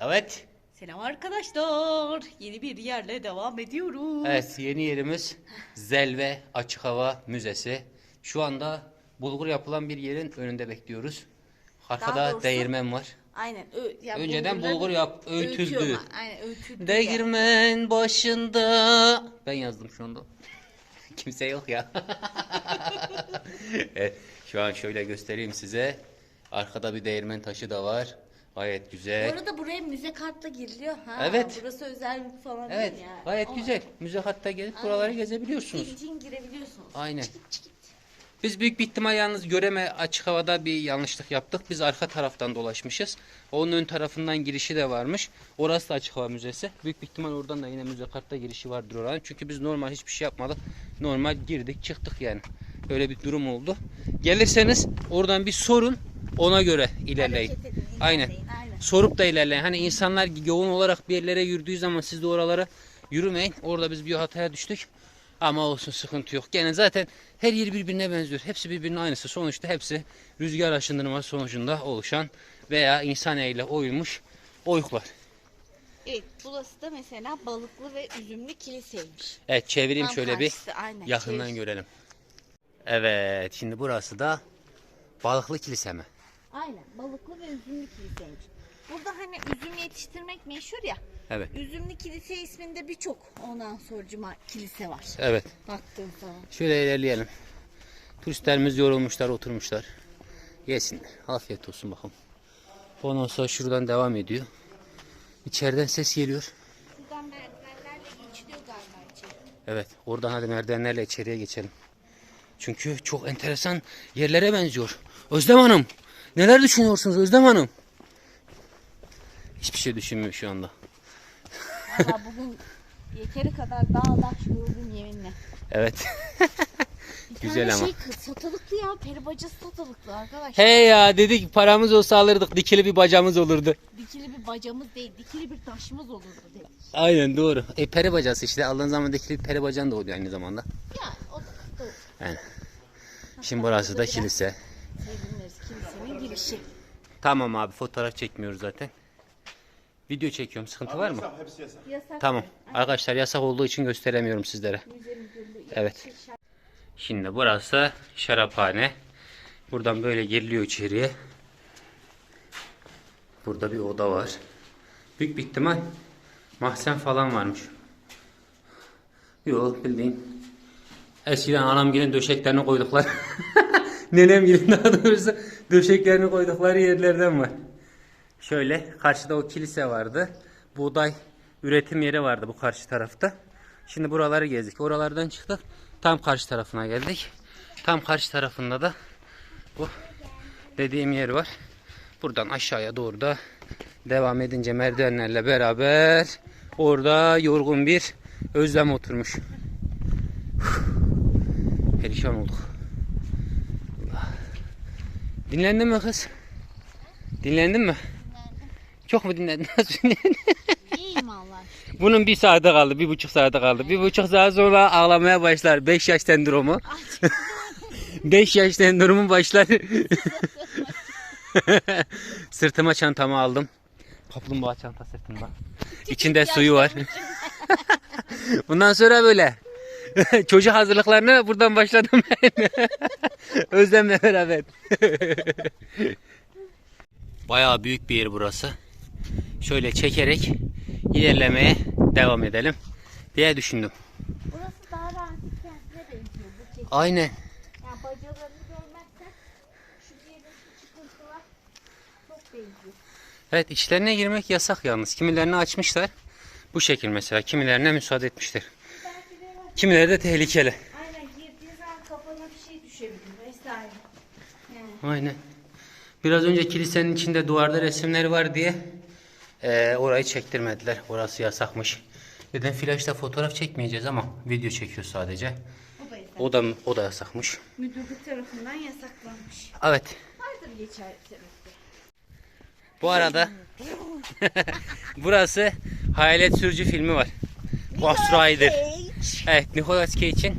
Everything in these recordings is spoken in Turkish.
Evet. Selam arkadaşlar. Yeni bir yerle devam ediyoruz. Evet yeni yerimiz Zelve Açık Hava Müzesi. Şu anda bulgur yapılan bir yerin önünde bekliyoruz. Arkada doğrusu- değirmen var. Aynen. Ö- ya Önceden bulgurlar bulgur yap- öğütüldü. öğütüyorlar. Aynen öğütüldü. yani. Değirmen başında. Ben yazdım şu anda. Kimse yok ya. evet, şu an şöyle göstereyim size. Arkada bir değirmen taşı da var. Gayet Bu güzel. arada buraya müze kartla giriliyor. Ha, Evet. Burası özel falan Evet, değil yani. gayet Ama güzel. Müze hatta gelip buraları gezebiliyorsunuz. Bildiğin girebiliyorsunuz. Aynen. Biz büyük bir ihtimal yalnız göreme açık havada bir yanlışlık yaptık. Biz arka taraftan dolaşmışız. Onun ön tarafından girişi de varmış. Orası da açık hava müzesi. Büyük bir ihtimal oradan da yine müze kartta girişi vardır oranın. Çünkü biz normal hiçbir şey yapmadık. Normal girdik çıktık yani. Öyle bir durum oldu. Gelirseniz oradan bir sorun ona göre ilerleyin. Aynen. Sorup da ilerleyin. Hani insanlar yoğun olarak bir yerlere yürüdüğü zaman siz de oralara yürümeyin. Orada biz bir hataya düştük. Ama olsun sıkıntı yok. Gene zaten her yer birbirine benziyor. Hepsi birbirinin aynısı. Sonuçta hepsi rüzgar aşındırma sonucunda oluşan veya insan eliyle oyulmuş oyuklar. Evet, burası da mesela balıklı ve üzümlü kiliseymiş. Evet çevireyim Tam şöyle bir karşısı, aynen, yakından çevir. görelim. Evet şimdi burası da balıklı kilise mi? Aynen, balıklı ve üzümlü kiliseymiş. Burada hani üzüm yetiştirmek meşhur ya. Evet. Üzümlü kilise isminde birçok ondan sonracıma kilise var. Evet. Baktığın zaman. Şöyle ilerleyelim. Turistlerimiz yorulmuşlar, oturmuşlar. Yesinler. Afiyet olsun bakalım. Ondan sonra şuradan devam ediyor. İçeriden ses geliyor. Buradan merdivenlerle geçiliyor galiba içeri. Evet, oradan hadi merdivenlerle içeriye geçelim. Çünkü çok enteresan yerlere benziyor. Özlem Hanım, neler düşünüyorsunuz Özlem Hanım? Hiçbir şey düşünmüyor şu anda. Valla bugün yeteri kadar dağlar yoruldum yeminle. Evet. Bir Güzel tane ama. şey kız satılıklı ya peri bacası satılıklı arkadaş. Hey ya dedik paramız olsa alırdık dikili bir bacamız olurdu. Dikili bir bacamız değil dikili bir taşımız olurdu dedi. Aynen doğru. E peri bacası işte aldığın zaman dikili bir peri bacan da oluyor aynı zamanda. Ya o da doğru. Yani. Şimdi burası da kilise. Kilisenin girişi. Tamam abi fotoğraf çekmiyoruz zaten. Video çekiyorum. Sıkıntı var mı? Yasak. Tamam. Arkadaşlar yasak olduğu için gösteremiyorum sizlere. Evet. Şimdi burası şaraphane. Buradan böyle giriliyor içeriye. Burada bir oda var. Büyük bir ihtimal mahzen falan varmış. Yok bildiğin. Eskiden anam gelin döşeklerini koyduklar. Nenem gelin daha doğrusu döşeklerini koydukları yerlerden var. Şöyle karşıda o kilise vardı. Buğday üretim yeri vardı bu karşı tarafta. Şimdi buraları gezdik. Oralardan çıktık. Tam karşı tarafına geldik. Tam karşı tarafında da bu dediğim yer var. Buradan aşağıya doğru da devam edince merdivenlerle beraber orada yorgun bir özlem oturmuş. Perişan olduk. Dinlendin mi kız? Dinlendin mi? Çok mu dinlendin? Nasıl dinlendin? İyiyim Allah. Bunun bir saate kaldı, bir buçuk saate kaldı. Bir buçuk saat sonra ağlamaya başlar. Beş yaş sendromu. Beş yaş sendromu başlar. Sırtıma çantamı aldım. Kaplumbağa çanta sırtımda. İçinde suyu var. Bundan sonra böyle. Çocuk hazırlıklarına buradan başladım ben. Özlemle beraber. Bayağı büyük bir yer burası. Şöyle çekerek ilerlemeye devam edelim diye düşündüm. Burası daha da antik kentine benziyor bu. Aynen. Yani bacalarını görmezsen şu yerin çıkıntılar çok benziyor. Evet içlerine girmek yasak yalnız. Kimilerini açmışlar. Bu şekil mesela. Kimilerine müsaade etmişler. Kimileri de tehlikeli. Aynen girdiğin zaman kafana bir şey düşebilir vesaire. Yani. Aynen. Biraz önce kilisenin içinde duvarda resimleri var diye eee, orayı çektirmediler. Orası yasakmış. Dedim flaşta fotoğraf çekmeyeceğiz ama video çekiyor sadece. O da yasak. O da o da yasakmış. Müdürlük tarafından yasaklanmış. Evet. Vardır geçer sebepte. Bu arada burası Hayalet Sürücü filmi var. Ghost Rider. Evet Nicolas Cage'in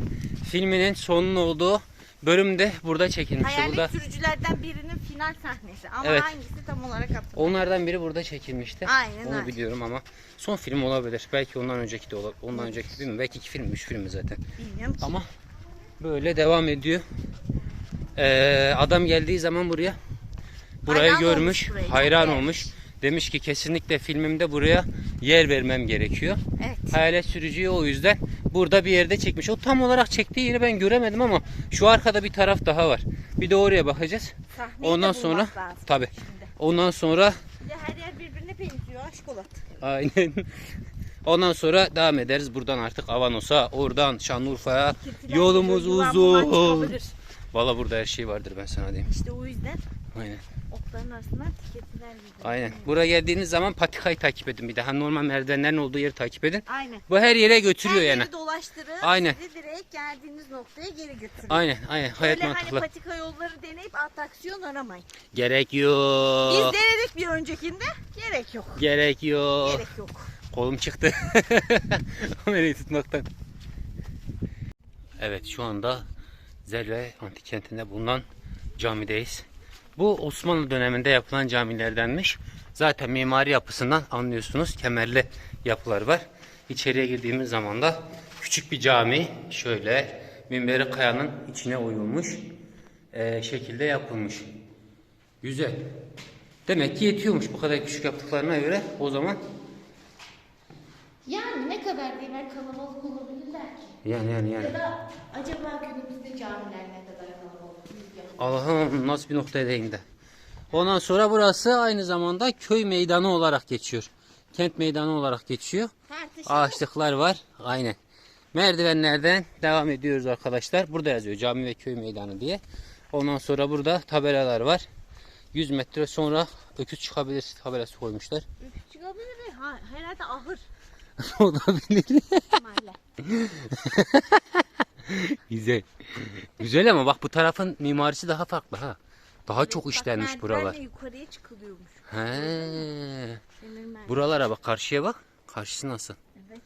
filminin sonunun olduğu bölüm de burada çekilmiş. Hayalet Burada sürücülerden birinin final sahnesi ama Evet. hangisi tam olarak hatırlamıyorum. Onlardan biri burada çekilmişti. Aynen, Onu aynen. biliyorum ama son film olabilir. Belki ondan önceki de olabilir. Ondan önceki bilmiyorum. Belki iki film, üç film zaten. Bilmiyorum ki. Ama böyle devam ediyor. Ee, adam geldiği zaman buraya burayı Hayran görmüş, olmuş buraya, çok hayran beğenmiş. olmuş. Demiş ki kesinlikle filmimde buraya yer vermem gerekiyor. Evet. Hayalet sürücüyü o yüzden burada bir yerde çekmiş. O tam olarak çektiği yeri ben göremedim ama şu arkada bir taraf daha var. Bir de oraya bakacağız. Sahneyi Ondan sonra tabi. Ondan sonra her yer birbirine benziyor aşk olat. aynen. Ondan sonra devam ederiz buradan artık Avanos'a, oradan Şanlıurfa'ya. Yolumuz uzun. çıkabilir. Valla burada her şey vardır ben sana diyeyim. İşte o yüzden Aynen. otların arasından tiketler geliyor. Aynen. Buraya geldiğiniz zaman patikayı takip edin. Bir daha normal merdivenlerin olduğu yeri takip edin. Aynen. Bu her yere götürüyor Her yani. yeri dolaştırıp Aynen. sizi direkt geldiğiniz noktaya geri götürüyor. Aynen, aynen. Hayat Öyle hani mantıklı. patika yolları deneyip atraksiyon aramayın. Gerek Biz yok. denedik bir öncekinde. Gerek yok. Gerek yok. Gerek yok. Kolum çıktı. Kamerayı tutmaktan. Evet şu anda Zerre Antik Kenti'nde bulunan camideyiz. Bu Osmanlı döneminde yapılan camilerdenmiş. Zaten mimari yapısından anlıyorsunuz. Kemerli yapılar var. İçeriye girdiğimiz zaman da küçük bir cami şöyle minberi kayanın içine oyulmuş eee, şekilde yapılmış. Güzel. Demek ki yetiyormuş bu kadar küçük yaptıklarına göre o zaman Yani ne kadar ben kalabalık olabilirler ki? Yani yani yani. Ya da acaba günümüzde camiler ne kadar kalabalık? Yüzde. Allah'ım nasıl bir noktaya değindi. Ondan sonra burası aynı zamanda köy meydanı olarak geçiyor. Kent meydanı olarak geçiyor. Ağaçlıklar var. Aynen. Merdivenlerden devam ediyoruz arkadaşlar. Burada yazıyor cami ve köy meydanı diye. Ondan sonra burada tabelalar var. 100 metre sonra öküz çıkabilir tabelası koymuşlar. Çıkabilir. Ha, herhalde ahır Olabilir. Güzel. Güzel ama bak bu tarafın mimarisi daha farklı ha. Daha çok işlenmiş buralar. yukarıya çıkılıyormuş. He. Demir merdiven. Buralara bak karşıya bak. Karşısı nasıl? Evet.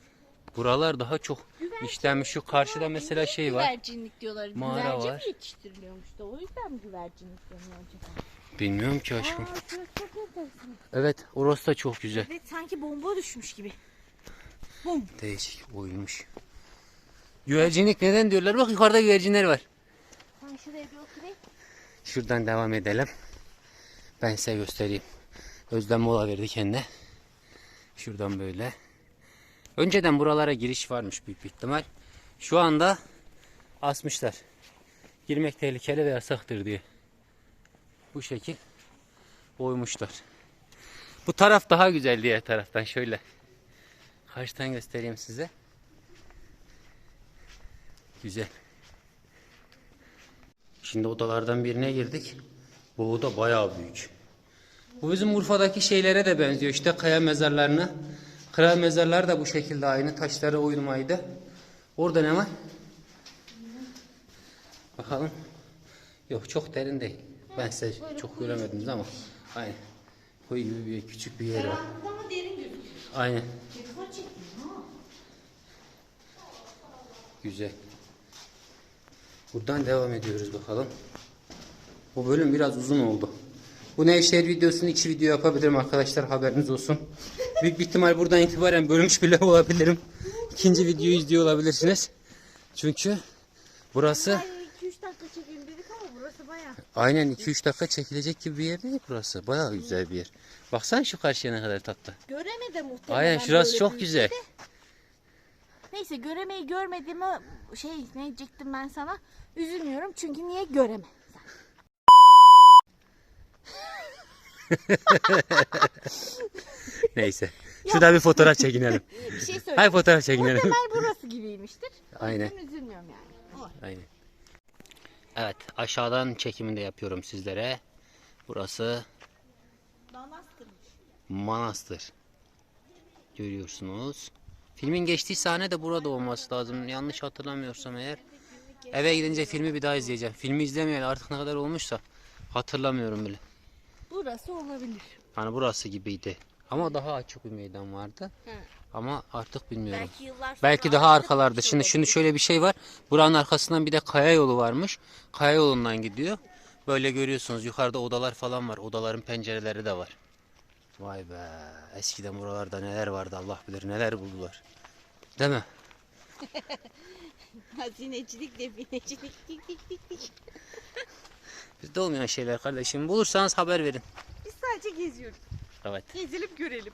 Buralar daha çok işlenmiş. Şu karşıda mesela şey var. Güvercinlik diyorlar. Mağara Güvercin var. yetiştiriliyormuş da o yüzden mi güvercinlik deniyor acaba? Bilmiyorum ki aşkım. Aa şurası çok enteresan. Evet orası da çok güzel. Evet sanki bomba düşmüş gibi. Bum. Değişik oyulmuş. Güvercinlik neden diyorlar? Bak yukarıda güvercinler var. Sen şuraya bir oturayım. Şuradan devam edelim. Ben size göstereyim. Özlem mola verdi kendine. Şuradan böyle. Önceden buralara giriş varmış büyük bir ihtimal. Şu anda asmışlar. Girmek tehlikeli ve yasaktır diye. Bu şekil oymuşlar. Bu taraf daha güzel diğer taraftan şöyle. Karşıdan göstereyim size. Güzel. Şimdi odalardan birine girdik. Bu oda bayağı büyük. Bu bizim Urfa'daki şeylere de benziyor. İşte kaya mezarlarına. Kral mezarları da bu şekilde aynı. Taşlara oyulmaydı. Orada ne var? Bakalım. Yok çok derin değil. Ben size çok göremedim ama. Aynen. Koyu gibi bir küçük bir yer var. Ama derin gözüküyor. Aynen. Güzel. Buradan devam ediyoruz bakalım. Bu bölüm biraz uzun oldu. Bu Nevşehir videosunu iki video yapabilirim arkadaşlar haberiniz olsun. Büyük bir ihtimal buradan itibaren bölmüş bile olabilirim. İkinci videoyu izliyor olabilirsiniz. Çünkü burası Hayır 2-3 dakika çekeyim dedik ama burası bayağı. aynen 2-3 dakika çekilecek gibi bir yer değil burası. Bayağı güzel bir yer. Baksana şu karşıya ne kadar tatlı. Göremedi muhtemelen. Aynen şurası çok güzel. de. Neyse göremeyi görmediğimi şey ne diyecektim ben sana. Üzülmüyorum çünkü niye göremem. Neyse. Şurada bir fotoğraf çekinelim. Bir şey söyle. Hay fotoğraf çekinelim. Muhtemel burası gibiymiştir. Aynen. üzülmüyorum yani. O. Aynen. Evet aşağıdan çekimini de yapıyorum sizlere. Burası Manastırmış. manastır. Görüyorsunuz. Filmin geçtiği sahne de burada olması lazım. Yanlış hatırlamıyorsam eğer. Eve gidince filmi bir daha izleyeceğim. Filmi izlemeyeli artık ne kadar olmuşsa hatırlamıyorum bile. Burası olabilir. Hani burası gibiydi. Ama daha açık bir meydan vardı. He. Ama artık bilmiyorum. Belki yıllar Belki daha arkalarda. Şimdi şimdi şöyle bir şey var. Buranın arkasından bir de kaya yolu varmış. Kaya yolundan gidiyor. Böyle görüyorsunuz yukarıda odalar falan var. Odaların pencereleri de var. Vay be. Eskiden buralarda neler vardı Allah bilir neler buldular. Değil mi? Hazinecilik, definecilik. Dik dik. Bizde olmayan şeyler kardeşim. Bulursanız haber verin. Biz sadece geziyoruz. Evet. Gezilip görelim.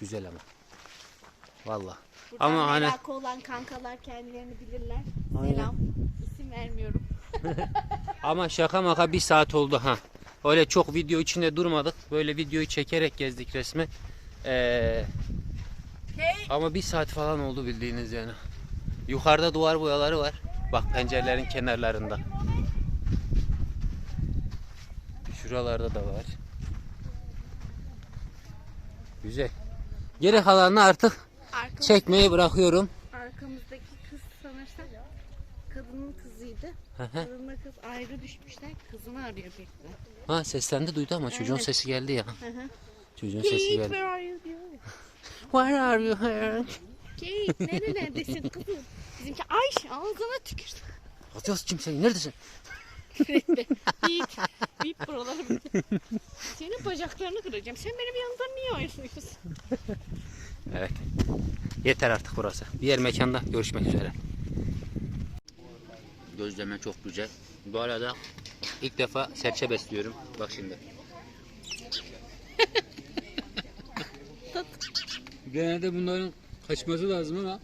Güzel ama. Valla. Ama hani merakı olan kankalar kendilerini bilirler. Aynen. Selam. İsim vermiyorum. ama şaka maka bir saat oldu ha. Öyle çok video içinde durmadık. Böyle videoyu çekerek gezdik resmi. Ee, ama bir saat falan oldu bildiğiniz yani. Yukarıda duvar boyaları var. Bak pencerelerin kenarlarında. Şuralarda da var. Güzel. Geri kalanını artık Arkamız, çekmeyi bırakıyorum. arkamızdaki kız sanırsam kadının. Hı kız ayrı düşmüşler. Kızını arıyor bekle. ha seslendi duydu ama çocuğun Evet. sesi geldi ya. Hı. Çocuğun Kate sesi geldi. where are you diyor. Where are you here? Kate nerelerdesin kızım? Bizimki Ayş ağzına tükürsün. Atıyorsun kimseyi. Neredesin? Bip. Bip buraları bip. Senin bacaklarını kıracağım. Sen benim yanımdan niye ayrılıyorsun? Evet. Yeter artık burası. Diğer mekanda görüşmek üzere. Gözleme çok güzel. Bu arada ilk defa serçe besliyorum. Bak şimdi. Genelde bunların kaçması lazım ama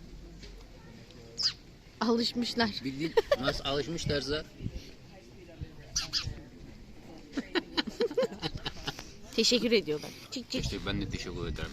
Alışmışlar. bildiğin nasıl alışmışlarsa Teşekkür ediyorlar. Çık çık. işte ben de teşekkür ederim.